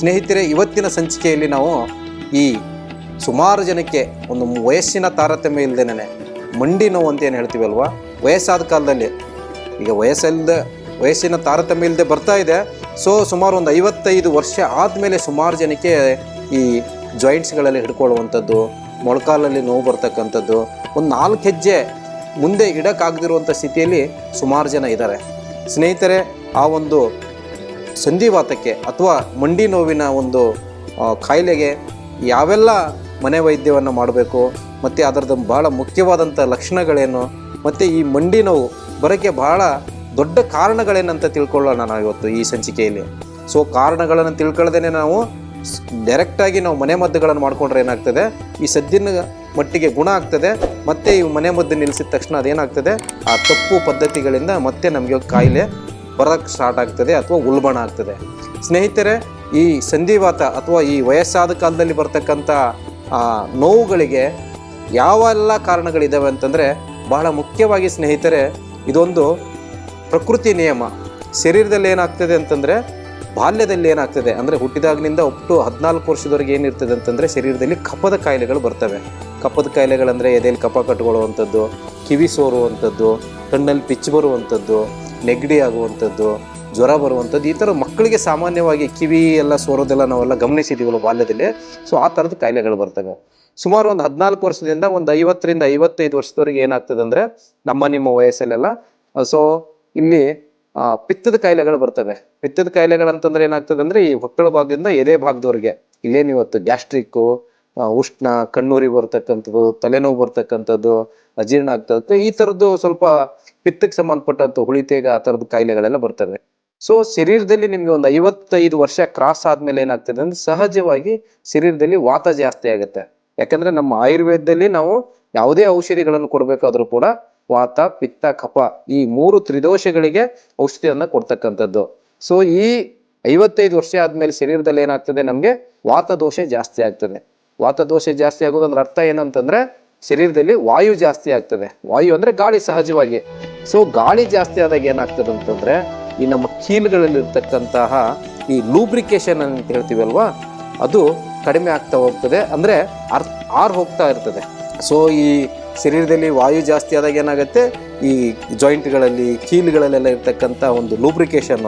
ಸ್ನೇಹಿತರೆ, ಇವತ್ತಿನ ಸಂಚಿಕೆಯಲ್ಲಿ ನಾವು ಈ ಸುಮಾರು ಜನಕ್ಕೆ ಒಂದು ವಯಸ್ಸಿನ ತಾರತಮ್ಯ ಇಲ್ಲದೇನೆ ಮಂಡಿ ನೋವು ಅಂತ ಏನು ಹೇಳ್ತೀವಲ್ವಾ ವಯಸ್ಸಾದ ಕಾಲದಲ್ಲಿ. ಈಗ ವಯಸ್ಸಲ್ಲದೆ ವಯಸ್ಸಿನ ತಾರತಮ್ಯ ಇಲ್ಲದೆ ಬರ್ತಾ ಇದೆ. ಸೊ ಸುಮಾರು ಒಂದು ಐವತ್ತೈದು ವರ್ಷ ಆದಮೇಲೆ ಸುಮಾರು ಜನಕ್ಕೆ ಈ ಜಾಯಿಂಟ್ಸ್ಗಳಲ್ಲಿ ಹಿಡ್ಕೊಳ್ಳುವಂಥದ್ದು, ಮೊಳಕಾಲಲ್ಲಿ ನೋವು ಬರ್ತಕ್ಕಂಥದ್ದು, ಒಂದು ನಾಲ್ಕು ಹೆಜ್ಜೆ ಮುಂದೆ ಇಡೋಕ್ಕಾಗದಿರುವಂಥ ಸ್ಥಿತಿಯಲ್ಲಿ ಸುಮಾರು ಜನ ಇದ್ದಾರೆ. ಸ್ನೇಹಿತರೆ, ಆ ಒಂದು ಸಂಧಿವಾತಕ್ಕೆ ಅಥವಾ ಮಂಡಿ ನೋವಿನ ಒಂದು ಕಾಯಿಲೆಗೆ ಯಾವೆಲ್ಲ ಮನೆ ವೈದ್ಯವನ್ನು ಮಾಡಬೇಕು, ಮತ್ತು ಅದರದ್ದು ಭಾಳ ಮುಖ್ಯವಾದಂಥ ಲಕ್ಷಣಗಳೇನು, ಮತ್ತು ಈ ಮಂಡಿ ನೋವು ಬರೋಕ್ಕೆ ಬಹಳ ದೊಡ್ಡ ಕಾರಣಗಳೇನಂತ ತಿಳ್ಕೊಳ್ಳೋಣ ನಾವು ಇವತ್ತು ಈ ಸಂಚಿಕೆಯಲ್ಲಿ. ಸೊ, ಕಾರಣಗಳನ್ನು ತಿಳ್ಕೊಳ್ಳದೇ ನಾವು ಡೈರೆಕ್ಟಾಗಿ ನಾವು ಮನೆ ಮದ್ದುಗಳನ್ನು ಮಾಡಿಕೊಂಡ್ರೆ ಏನಾಗ್ತದೆ, ಈ ಸದ್ದಿನ ಮಟ್ಟಿಗೆ ಗುಣ ಆಗ್ತದೆ, ಮತ್ತೆ ಈ ಮನೆ ಮದ್ದು ನಿಲ್ಲಿಸಿದ ತಕ್ಷಣ ಅದೇನಾಗ್ತದೆ, ಆ ತಪ್ಪು ಪದ್ಧತಿಗಳಿಂದ ಮತ್ತೆ ನಮಗೆ ಕಾಯಿಲೆ ಬರೋಕ್ಕೆ ಸ್ಟಾರ್ಟ್ ಆಗ್ತದೆ ಅಥವಾ ಉಲ್ಬಣ ಆಗ್ತದೆ. ಸ್ನೇಹಿತರೆ, ಈ ಸಂಧಿವಾತ ಅಥವಾ ಈ ವಯಸ್ಸಾದ ಕಾಲದಲ್ಲಿ ಬರ್ತಕ್ಕಂಥ ನೋವುಗಳಿಗೆ ಯಾವೆಲ್ಲ ಕಾರಣಗಳಿದ್ದಾವೆ ಅಂತಂದರೆ, ಬಹಳ ಮುಖ್ಯವಾಗಿ ಸ್ನೇಹಿತರೆ, ಇದೊಂದು ಪ್ರಕೃತಿ ನಿಯಮ. ಶರೀರದಲ್ಲಿ ಏನಾಗ್ತದೆ ಅಂತಂದರೆ, ಬಾಲ್ಯದಲ್ಲಿ ಏನಾಗ್ತದೆ ಅಂದರೆ ಹುಟ್ಟಿದಾಗಿನಿಂದ ಒಟ್ಟು ಹದಿನಾಲ್ಕು ವರ್ಷದವರೆಗೆ ಏನಿರ್ತದೆ ಅಂತಂದರೆ, ಶರೀರದಲ್ಲಿ ಕಫದ ಕಾಯಿಲೆಗಳು ಬರ್ತವೆ. ಕಫದ ಕಾಯಿಲೆಗಳಂದರೆ ಎದೆಯಲ್ಲಿ ಕಫ ಕಟ್ಕೊಳ್ಳುವಂಥದ್ದು, ಕಿವಿ ಸೋರುವಂಥದ್ದು, ಕಣ್ಣಲ್ಲಿ ಪಿಚ್ಚು ಬರುವಂಥದ್ದು ನೆಗಡಿ ಆಗುವಂಥದ್ದು ಜ್ವರ ಬರುವಂಥದ್ದು, ಈ ಥರ ಮಕ್ಕಳಿಗೆ ಸಾಮಾನ್ಯವಾಗಿ ಕಿವಿ ಎಲ್ಲ ಸೋರೋದೆಲ್ಲ ನಾವೆಲ್ಲ ಗಮನಿಸಿದ್ದೀವಲ್ಲ ಬಾಲ್ಯದಲ್ಲಿ ಸೊ ಆ ಥರದ ಕಾಯಿಲೆಗಳು ಬರ್ತವೆ. ಸುಮಾರು ಒಂದು ಹದಿನಾಲ್ಕು ವರ್ಷದಿಂದ ಒಂದು ಐವತ್ತರಿಂದ ಐವತ್ತೈದು ವರ್ಷದವರೆಗೆ ಏನಾಗ್ತದೆ ಅಂದರೆ ನಮ್ಮ ನಿಮ್ಮ ವಯಸ್ಸಲ್ಲೆಲ್ಲ ಸೊ ಇಲ್ಲಿ ಪಿತ್ತದ ಕಾಯಿಲೆಗಳು ಬರ್ತವೆ. ಪಿತ್ತದ ಕಾಯಿಲೆಗಳಂತಂದ್ರೆ ಏನಾಗ್ತದೆ ಅಂದರೆ ಈ ಹೊಕ್ಕಳ ಭಾಗದಿಂದ ಎದೆ ಭಾಗದವರೆಗೆ, ಇಲ್ಲೇನು ಇವತ್ತು ಗ್ಯಾಸ್ಟ್ರಿಕ್ಕು ಉಷ್ಣ ಕಣ್ಣೂರಿ ಬರ್ತಕ್ಕಂಥದ್ದು, ತಲೆನೋವು ಬರ್ತಕ್ಕಂಥದ್ದು, ಅಜೀರ್ಣ ಆಗ್ತದೆ ಈ ಥರದ್ದು ಸ್ವಲ್ಪ ಪಿತ್ತಕ್ಕೆ ಸಂಬಂಧಪಟ್ಟಂತ ಹುಳಿತೇಗ ಆ ಥರದ ಕಾಯಿಲೆಗಳೆಲ್ಲ ಬರ್ತವೆ. ಸೊ ಶರೀರದಲ್ಲಿ ನಿಮ್ಗೆ ಒಂದು ಐವತ್ತೈದು ವರ್ಷ ಕ್ರಾಸ್ ಆದ್ಮೇಲೆ ಏನಾಗ್ತದೆ ಅಂದ್ರೆ ಸಹಜವಾಗಿ ಶರೀರದಲ್ಲಿ ವಾತ ಜಾಸ್ತಿ ಆಗುತ್ತೆ. ಯಾಕಂದ್ರೆ ನಮ್ಮ ಆಯುರ್ವೇದದಲ್ಲಿ ನಾವು ಯಾವುದೇ ಔಷಧಿಗಳನ್ನು ಕೊಡಬೇಕಾದ್ರೂ ಕೂಡ ವಾತ, ಪಿತ್ತ, ಕಫ ಈ ಮೂರು ತ್ರಿದೋಷಗಳಿಗೆ ಔಷಧಿಯನ್ನ ಕೊಡ್ತಕ್ಕಂಥದ್ದು. ಸೊ ಈ ಐವತ್ತೈದು ವರ್ಷ ಆದ್ಮೇಲೆ ಶರೀರದಲ್ಲಿ ಏನಾಗ್ತದೆ ನಮ್ಗೆ ವಾತದೋಷ ಜಾಸ್ತಿ ಆಗ್ತದೆ. ವಾತದೋಷ ಜಾಸ್ತಿ ಆಗೋದಂದ್ರೆ ಅರ್ಥ ಏನಂತಂದ್ರೆ ಶರೀರದಲ್ಲಿ ವಾಯು ಜಾಸ್ತಿ ಆಗ್ತದೆ. ವಾಯು ಅಂದ್ರೆ ಗಾಳಿ ಸಹಜವಾಗಿ. ಸೊ ಗಾಳಿ ಜಾಸ್ತಿ ಆದಾಗ ಏನಾಗ್ತದೆ ಅಂತಂದ್ರೆ ಈ ನಮ್ಮ ಕೀಲುಗಳಲ್ಲಿ ಇರ್ತಕ್ಕಂತಹ ಈ ಲೂಬ್ರಿಕೇಶನ್ ಅಂತ ಹೇಳ್ತೀವಲ್ವಾ ಅದು ಕಡಿಮೆ ಆಗ್ತಾ ಹೋಗ್ತದೆ. ಅಂದ್ರೆ ಅರ್, ಆರ್ ಹೋಗ್ತಾ ಇರ್ತದೆ. ಸೊ ಈ ಶರೀರದಲ್ಲಿ ವಾಯು ಜಾಸ್ತಿ ಆದಾಗ ಏನಾಗುತ್ತೆ? ಈ ಜಾಯಿಂಟ್ಗಳಲ್ಲಿ ಕೀಲುಗಳಲ್ಲೆಲ್ಲ ಇರ್ತಕ್ಕಂಥ ಒಂದು ಲೂಬ್ರಿಕೇಶನ್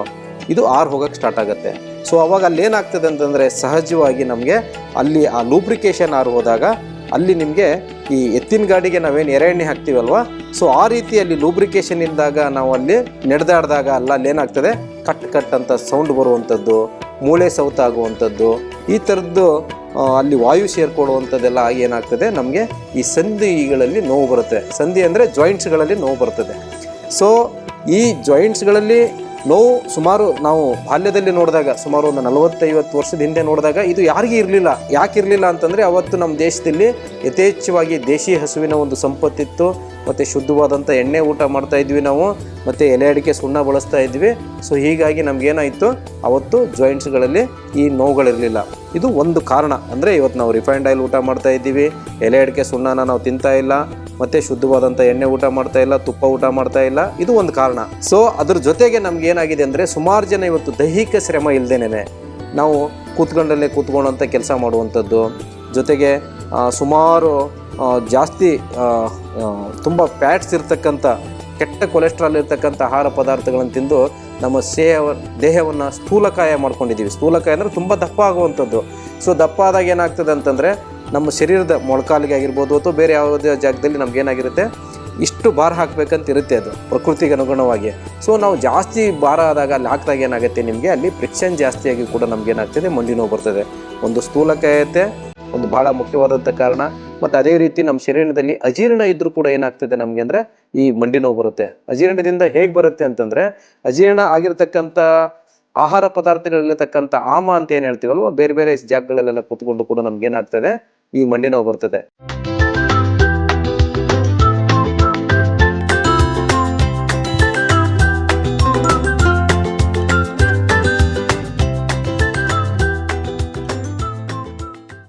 ಇದು ಆರ್ ಹೋಗಕ್ಕೆ ಸ್ಟಾರ್ಟ್ ಆಗುತ್ತೆ. ಸೊ ಅವಾಗ ಅಲ್ಲಿ ಏನಾಗ್ತದೆ ಅಂತಂದರೆ ಸಹಜವಾಗಿ ನಮಗೆ ಅಲ್ಲಿ ಆ ಲೂಬ್ರಿಕೇಶನ್ ಆರು ಹೋದಾಗ ಅಲ್ಲಿ ನಿಮಗೆ ಈ ಎತ್ತಿನ ಗಾಡಿಗೆ ನಾವೇನು ಎರೆಣ್ಣೆ ಹಾಕ್ತೀವಲ್ವ? ಸೊ ಆ ರೀತಿ ಅಲ್ಲಿ ಲೂಬ್ರಿಕೇಶನ್ ಇದ್ದಾಗ ನಾವು ಅಲ್ಲಿ ನಡೆದಾಡಿದಾಗ ಅಲ್ಲ ಅಲ್ಲಿ ಏನಾಗ್ತದೆ? ಕಟ್ ಕಟ್ ಅಂತ ಸೌಂಡ್ ಬರುವಂಥದ್ದು, ಮೂಳೆ ಸೌತ ಆಗುವಂಥದ್ದು ಈ ಥರದ್ದು ಅಲ್ಲಿ ವಾಯು ಸೇರ್ಕೊಳ್ಳುವಂಥದ್ದೆಲ್ಲ ಆಗಿ ಏನಾಗ್ತದೆ? ನಮಗೆ ಈ ಸಂಧಿಗಳಲ್ಲಿ ನೋವು ಬರುತ್ತೆ. ಸಂಧಿ ಅಂದರೆ ಜಾಯಿಂಟ್ಸ್ಗಳಲ್ಲಿ ನೋವು ಬರ್ತದೆ. ಸೊ ಈ ಜಾಯಿಂಟ್ಸ್ಗಳಲ್ಲಿ ನೋವು ಸುಮಾರು ನಾವು ಬಾಲ್ಯದಲ್ಲಿ ನೋಡಿದಾಗ ಸುಮಾರು ಒಂದು ನಲವತ್ತೈವತ್ತು ವರ್ಷದ ಹಿಂದೆ ನೋಡಿದಾಗ ಇದು ಯಾರಿಗೂ ಇರಲಿಲ್ಲ, ಯಾಕೆ ಇರಲಿಲ್ಲ ಅಂತಂದರೆ ಅವತ್ತು ನಮ್ಮ ದೇಶದಲ್ಲಿ ಯಥೇಚ್ಛವಾಗಿ ದೇಶಿ ಹಸುವಿನ ಒಂದು ಸಂಪತ್ತಿತ್ತು. ಮತ್ತು ಶುದ್ಧವಾದಂಥ ಎಣ್ಣೆ ಊಟ ಮಾಡ್ತಾ ಇದ್ವಿ ನಾವು, ಮತ್ತು ಎಲೆ ಅಡಿಕೆ ಸುಣ್ಣ ಬಳಸ್ತಾ ಇದ್ವಿ. ಸೊ ಹೀಗಾಗಿ ನಮಗೇನಾಯಿತು, ಅವತ್ತು ಜಾಯಿಂಟ್ಸ್ಗಳಲ್ಲಿ ಈ ನೋವುಗಳಿರಲಿಲ್ಲ ಇದು ಒಂದು ಕಾರಣ. ಅಂದರೆ ಇವತ್ತು ನಾವು ರಿಫೈನ್ಡ್ ಆಯಿಲ್ ಊಟ ಮಾಡ್ತಾ ಇದ್ದೀವಿ, ಎಲೆ ಅಡಿಕೆ ಸುಣ್ಣನ ನಾವು ತಿಂತಾ ಇಲ್ಲ. ಮತ್ತೆ ಶುದ್ಧವಾದಂಥ ಎಣ್ಣೆ ಊಟ ಮಾಡ್ತಾ ಇಲ್ಲ, ತುಪ್ಪ ಊಟ ಮಾಡ್ತಾ ಇಲ್ಲ. ಇದು ಒಂದು ಕಾರಣ. ಸೊ ಅದ್ರ ಜೊತೆಗೆ ನಮ್ಗೆ ಏನಾಗಿದೆ ಅಂದರೆ ಸುಮಾರು ಜನ ಇವತ್ತು ದೈಹಿಕ ಶ್ರಮ ಇಲ್ದೇನೆ ನಾವು ಕೂತ್ಕೊಂಡಲ್ಲೇ ಕೂತ್ಕೊಂಡಂತ ಕೆಲಸ ಮಾಡುವಂಥದ್ದು. ಜೊತೆಗೆ ಸುಮಾರು ಜಾಸ್ತಿ ತುಂಬ ಫ್ಯಾಟ್ಸ್ ಇರ್ತಕ್ಕಂಥ, ಕೆಟ್ಟ ಕೊಲೆಸ್ಟ್ರಾಲ್ ಇರ್ತಕ್ಕಂಥ ಆಹಾರ ಪದಾರ್ಥಗಳನ್ನು ತಿಂದು ನಮ್ಮ ಸೇಹ ದೇಹವನ್ನು ಸ್ಥೂಲಕಾಯ ಮಾಡ್ಕೊಂಡಿದ್ದೀವಿ ಸ್ಥೂಲಕಾಯ ಅಂದರೆ ತುಂಬ ದಪ್ಪ ಆಗುವಂಥದ್ದು. ಸೊ ದಪ್ಪ ಆದಾಗ ಏನಾಗ್ತದೆ ಅಂತಂದರೆ ನಮ್ಮ ಶರೀರದ ಮೊಳಕಾಲಿಗೆ ಆಗಿರ್ಬೋದು ಅಥವಾ ಬೇರೆ ಯಾವುದೇ ಜಾಗದಲ್ಲಿ ನಮಗೇನಾಗಿರುತ್ತೆ ಇಷ್ಟು ಭಾರ ಹಾಕ್ಬೇಕಂತ ಇರುತ್ತೆ ಅದು, ಪ್ರಕೃತಿಗೆ ಅನುಗುಣವಾಗಿ. ಸೊ ನಾವು ಜಾಸ್ತಿ ಭಾರ ಆದಾಗ ಅಲ್ಲಿ ಹಾಕಿದಾಗ ಏನಾಗುತ್ತೆ ನಿಮಗೆ? ಅಲ್ಲಿ ಫ್ರಿಕ್ಷನ್ ಜಾಸ್ತಿಯಾಗಿ ಕೂಡ ನಮಗೇನಾಗ್ತದೆ ಮಂಡಿ ನೋವು ಬರ್ತದೆ. ಒಂದು ಸ್ಥೂಲಕಾಯತೆ ಒಂದು ಬಹಳ ಮುಖ್ಯವಾದಂಥ ಕಾರಣ. ಮತ್ತು ಅದೇ ರೀತಿ ನಮ್ಮ ಶರೀರದಲ್ಲಿ ಅಜೀರ್ಣ ಇದ್ದರೂ ಕೂಡ ಏನಾಗ್ತದೆ ನಮಗೆ ಅಂದರೆ ಈ ಮಂಡಿ ನೋವು ಬರುತ್ತೆ. ಅಜೀರ್ಣದಿಂದ ಹೇಗೆ ಬರುತ್ತೆ ಅಂತಂದರೆ, ಅಜೀರ್ಣ ಆಗಿರತಕ್ಕಂಥ ಆಹಾರ ಪದಾರ್ಥಗಳಲ್ಲಿರ್ತಕ್ಕಂಥ ಆಮ ಅಂತ ಏನು ಹೇಳ್ತೀವಲ್ವ? ಬೇರೆ ಬೇರೆ ಜಾಗಗಳಲ್ಲೆಲ್ಲ ಕೂತ್ಕೊಂಡು ಕೂಡ ನಮ್ಗೆ ಏನಾಗ್ತದೆ? ಈ ಮಂಡಿ ನೋವು ಬರ್ತದೆ.